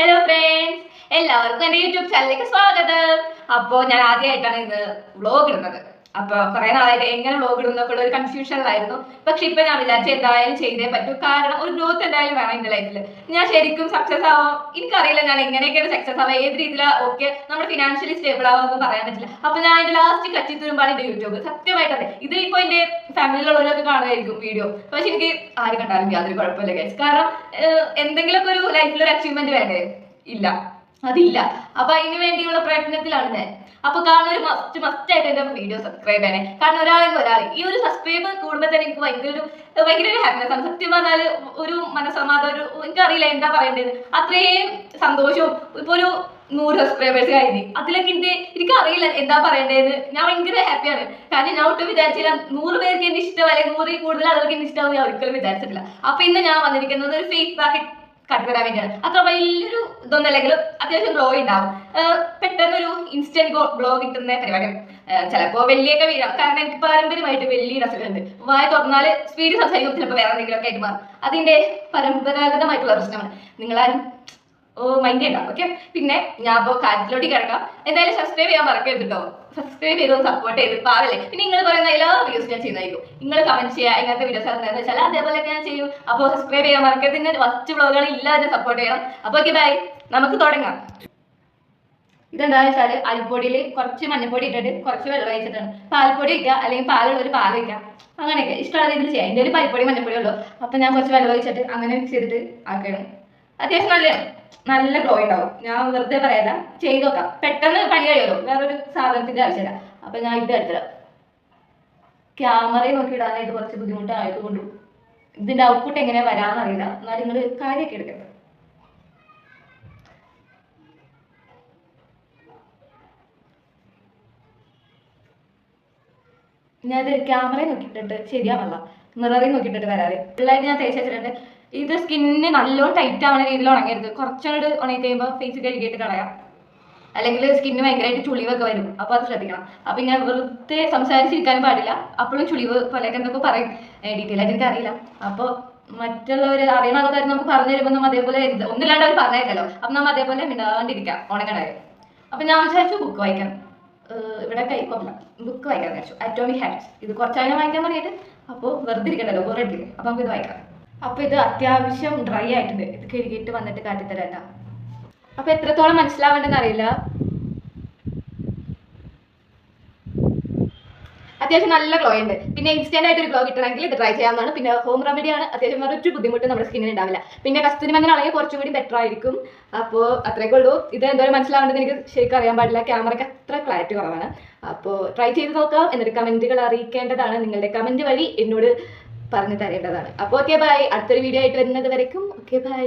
Hello friends. എല്ലാവർക്കും എന്റെ YouTube ചാനലിലേക്ക് സ്വാഗതം. അപ്പോൾ ഞാൻ ആദ്യമായിട്ടാണ് ഇന്ന് വ്ളോഗ് ഇടുന്നത്. അപ്പോൾ കുറേ നാളായിട്ട് എങ്ങനെ വ്ളോഗ് ഇടുന്നൊക്കെ ഒരു കൺഫ്യൂഷനിലായിരുന്നു പക്ഷെ ഇപ്പൊ ഞാൻ വിചാരിച്ചു എന്തായാലും ചെയ്തേ പറ്റൂ. കാരണം ഒരു ഗ്രോത്ത് എന്തായാലും വേണം എന്റെ ലൈഫിൽ ഞാൻ ശരിക്കും സക്സസ് ആവാം എനിക്കറിയില്ല ഞാൻ എങ്ങനെയൊക്കെയാണ് സക്സസ് ആവുക. ഏത് രീതിയിലാണ് ഓക്കെ നമ്മൾ ഫിനാൻഷ്യലി സ്റ്റേബിൾ ആവുമെന്ന് പറയാൻ പറ്റില്ല. അപ്പൊ ഞാൻ എന്റെ ലാസ്റ്റ് കച്ചി തുരുമ്പാണ് എന്റെ യൂട്യൂബ്. സത്യമായിട്ടത് ഇത് ഇപ്പോൾ എന്റെ ഫാമിലിയിലുള്ളവരൊക്കെ കാണുമായിരിക്കും വീഡിയോ പക്ഷെ എനിക്ക് ആരും കണ്ടാലും യാതൊരു കുഴപ്പമില്ല ഗൈസ് കാരണം എന്തെങ്കിലുമൊക്കെ ഒരു ലൈഫിൽ ഒരു അച്ചീവ്മെന്റ് വേണ്ടേ? ഇല്ല. അതില്ല. അപ്പൊ അതിന് വേണ്ടിയുള്ള പ്രയത്നത്തിലാണ് ഞാൻ. അപ്പൊ കാരണം ഒരു മസ്റ്റ് മസ്റ്റ് ആയിട്ട് എന്റെ വീഡിയോ സബ്സ്ക്രൈബ് ചെയ്യണേ. കാരണം ഒരാളെങ്കിൽ ഒരാൾ. ഈ ഒരു സബ്സ്ക്രൈബ് കൂടുമ്പോൾ തന്നെ എനിക്ക് ഭയങ്കര ഒരു ഭയങ്കര ഒരു ഹാപ്പിനെസ് ആണ്. സത്യം പറഞ്ഞാൽ ഒരു മനസ്സമാധാനം ഒരു എനിക്കറിയില്ല എന്താ പറയേണ്ടത്. അത്രയും സന്തോഷവും ഇപ്പൊ ഒരു നൂറ് സബ്സ്ക്രൈബേഴ്സ് കഴിഞ്ഞ് അതിലൊക്കെ എനിക്ക് എനിക്ക് അറിയില്ല എന്താ പറയേണ്ടതെന്ന്. ഞാൻ ഭയങ്കര ഹാപ്പിയാണ് കാരണം ഞാൻ ഒട്ടും വിചാരിച്ചില്ല നൂറ് പേർക്ക് എന്നെ ഇഷ്ടം അല്ലെങ്കിൽ നൂറിൽ കൂടുതൽ ആളുകൾക്ക് എന്നെ ഇഷ്ടമാവും ഞാൻ ഒരിക്കലും വിചാരിച്ചിട്ടില്ല. അപ്പൊ ഇന്ന് ഞാൻ വന്നിരിക്കുന്നത് ഒരു ഫേസ് കട്ടുതരാൻ വേണ്ടിയാണ് അത്ര വലിയൊരു ഇതൊന്നല്ലെങ്കിലും അത്യാവശ്യം ഗ്ലോ ഉണ്ടാവും. പെട്ടെന്നൊരു ഇൻസ്റ്റന്റ് ഗ്ലോ കിട്ടുന്ന പരിപാടി ചിലപ്പോ വെള്ളിയൊക്കെ വീഴാം. കാരണം എനിക്ക് പാരമ്പര്യമായിട്ട് വലിയ അസുഖമുണ്ട് വായ തുറന്നാൽ സ്പീഡിൽ സംസാരിക്കും ചിലപ്പോൾ വേറെ എന്തെങ്കിലുമൊക്കെ ആയിട്ട് മാറും. അതിന്റെ പരമ്പരാഗതമായിട്ടുള്ള പ്രശ്നമാണ്. നിങ്ങളാരും മൈൻഡ് ചെയ്യണ്ട. ഓക്കെ പിന്നെ ഞാൻ അപ്പോൾ കാര്യത്തിലോട്ട് കിടക്കാം. എന്തായാലും സബ്സ്ക്രൈബ് ചെയ്യാൻ മറക്കരുത് കേട്ടോ സബ്സ്ക്രൈബ് ചെയ്ത് സപ്പോർട്ട് ചെയ്ത് പാവല്ലേ? പിന്നെ നിങ്ങൾ പറയുന്ന എല്ലാ വീഡിയോസ് ഞാൻ ചെയ്യുന്നതായിരിക്കും. നിങ്ങൾ കമന്റ് ചെയ്യുക എങ്ങനത്തെ വീഡിയോസ് എന്ന് വെച്ചാൽ അതേപോലെ ഞാൻ ചെയ്യും. അപ്പോൾ സബ്സ്ക്രൈബ് ചെയ്യാൻ മറക്കരുത്. പിന്നെ ഫസ്റ്റ് വ്ളോഗുകൾ ഇല്ലാതെ സപ്പോർട്ട് ചെയ്യണം. അപ്പോൾ ഓക്കെ ബൈ നമുക്ക് തുടങ്ങാം. ഇതെന്താ വെച്ചാൽ അരിപ്പൊടിയിൽ കുറച്ച് മഞ്ഞപ്പൊടി ഇട്ടിട്ട് കുറച്ച് വെള്ളം ഒഴിച്ചിട്ടാണ്. പാൽപ്പൊടി വയ്ക്കുക അല്ലെങ്കിൽ പാലുള്ള ഒരു പാൽ വയ്ക്കുക അങ്ങനെയൊക്കെ. ഇഷ്ടമുള്ള രീതിയിൽ ചെയ്യാം. എന്റെ ഒരു പരിപ്പൊടി മഞ്ഞപ്പൊടി ഉള്ളൂ. അപ്പം ഞാൻ കുറച്ച് വെള്ളം ഒഴിച്ചിട്ട് അങ്ങനെ മിക്സ് ചെയ്തിട്ട് ആക്കണം അത്യാവശ്യം നല്ല നല്ല ഗ്ലോ ഉണ്ടാവും. ഞാൻ വെറുതെ പറയാല്ല ചെയ്ത് നോക്കാം. പെട്ടെന്ന് പണി കഴിയുമല്ലോ. വേറൊരു സാധനത്തിന്റെ ആവശ്യമില്ല. അപ്പൊ ഞാൻ ഇത് എടുത്തരാം ക്യാമറയിൽ നോക്കി ഇടാനായിട്ട് കുറച്ച് ബുദ്ധിമുട്ടായതുകൊണ്ടും ഇതിന്റെ ഔട്ട്പുട്ട് എങ്ങനെ വരാമെന്നറിയില്ല എന്നാൽ നിങ്ങൾ കാര്യമൊക്കെ എടുക്കുന്നത് ഞാൻ ഇത് ക്യാമറയിൽ നോക്കിയിട്ടുണ്ട് ശരിയാവല്ല മിററിൽ നോക്കിയിട്ടിട്ട് വരാതെ പിള്ളേർ ഞാൻ തേച്ച് വെച്ചിട്ടുണ്ട്. ഇത് സ്കിന്നിന് നല്ലോണം ടൈറ്റ് ആവുന്ന രീതിയിൽ ഉണങ്ങരുത്. കുറച്ചുകൂടെ ഉണങ്ങി കഴിയുമ്പോൾ ഫേസ് കഴുകിയിട്ട് കളയാം. അല്ലെങ്കിൽ സ്കിന്ന് ഭയങ്കരമായിട്ട് ചുളിവൊക്കെ വരും. അപ്പോൾ അത് ശ്രദ്ധിക്കണം. അപ്പോൾ ഇങ്ങനെ വെറുതെ സംസാരിച്ചിരിക്കാനും പാടില്ല. അപ്പോഴും ചുളിവ് പോലെയൊക്കെ എന്തൊക്കെ പറയും. ഡീറ്റെയിൽ ആയിട്ട് എനിക്ക് അറിയില്ല അപ്പോൾ മറ്റുള്ളവർ അറിയുന്ന ആൾക്കാർ നമുക്ക് പറഞ്ഞു തരുമ്പോൾ നമ്മൾ അതേപോലെ ഒന്നില്ലാണ്ട് അവർ പറഞ്ഞേക്കല്ലോ. അപ്പം നമ്മൾ അതേപോലെ മിണ്ടാണ്ടിരിക്കാം. ഉണങ്ങണേ അപ്പം ഞാൻ വിചാരിച്ചു ബുക്ക് വായിക്കാം. ഇവിടെ കൈക്കൊല്ല ബുക്ക് വായിക്കാൻ വിചാരിച്ചു. അറ്റോമിക് ഹാബിറ്റ്സ് ഇത് കുറച്ചായാലും വായിക്കാൻ പറഞ്ഞിട്ട് അപ്പോൾ വെറുതെ ഇരിക്കണ്ടല്ലോ. ബോറടിക്കില്ലേ അപ്പോൾ നമുക്ക് ഇത് വായിക്കാം. അപ്പോൾ ഇത് അത്യാവശ്യം ഡ്രൈ ആയിട്ടുണ്ട്. ഇത് കഴുകിയിട്ട് വന്നിട്ട് കാട്ടിത്തരാം കേട്ടോ അപ്പൊ എത്രത്തോളം മനസ്സിലാവേണ്ടെന്ന് അറിയില്ല? അത്യാവശ്യം നല്ല ഗ്ലോ ഉണ്ട്. പിന്നെ ഇൻസ്റ്റന്റ് ആയിട്ട് ഒരു ഗ്ലോ കിട്ടണമെങ്കിൽ ഇത് ട്രൈ ചെയ്യാവുന്നതാണ്. പിന്നെ ഹോം റെമഡി ആണ്. അത്യാവശ്യം വേറെ ഒരു ബുദ്ധിമുട്ട് നമ്മുടെ സ്കിന്നിന് ഉണ്ടാവില്ല. പിന്നെ കസ്തൂരി മഞ്ഞളാണെങ്കിൽ കുറച്ചും കൂടി ബെറ്റർ ആയിരിക്കും. അപ്പോൾ അത്രയൊക്കെ ഉള്ളൂ. ഇത് എന്തോരം മനസ്സിലാവേണ്ടത് എനിക്ക് ശരിക്കും അറിയാൻ പാടില്ല. ക്യാമറയ്ക്ക് അത്ര ക്ലാരിറ്റി കുറവാണ്. അപ്പോൾ ട്രൈ ചെയ്ത് നോക്കാം. എന്നിട്ട് കമന്റുകൾ അറിയിക്കേണ്ടതാണ്. നിങ്ങളുടെ കമന്റ് വഴി എന്നോട് പറഞ്ഞു തരേണ്ടതാണ്. അപ്പോൾ ഓക്കെ ബൈ അടുത്തൊരു വീഡിയോ ആയിട്ട് വരുന്നത് വരയ്ക്കും. Okay bye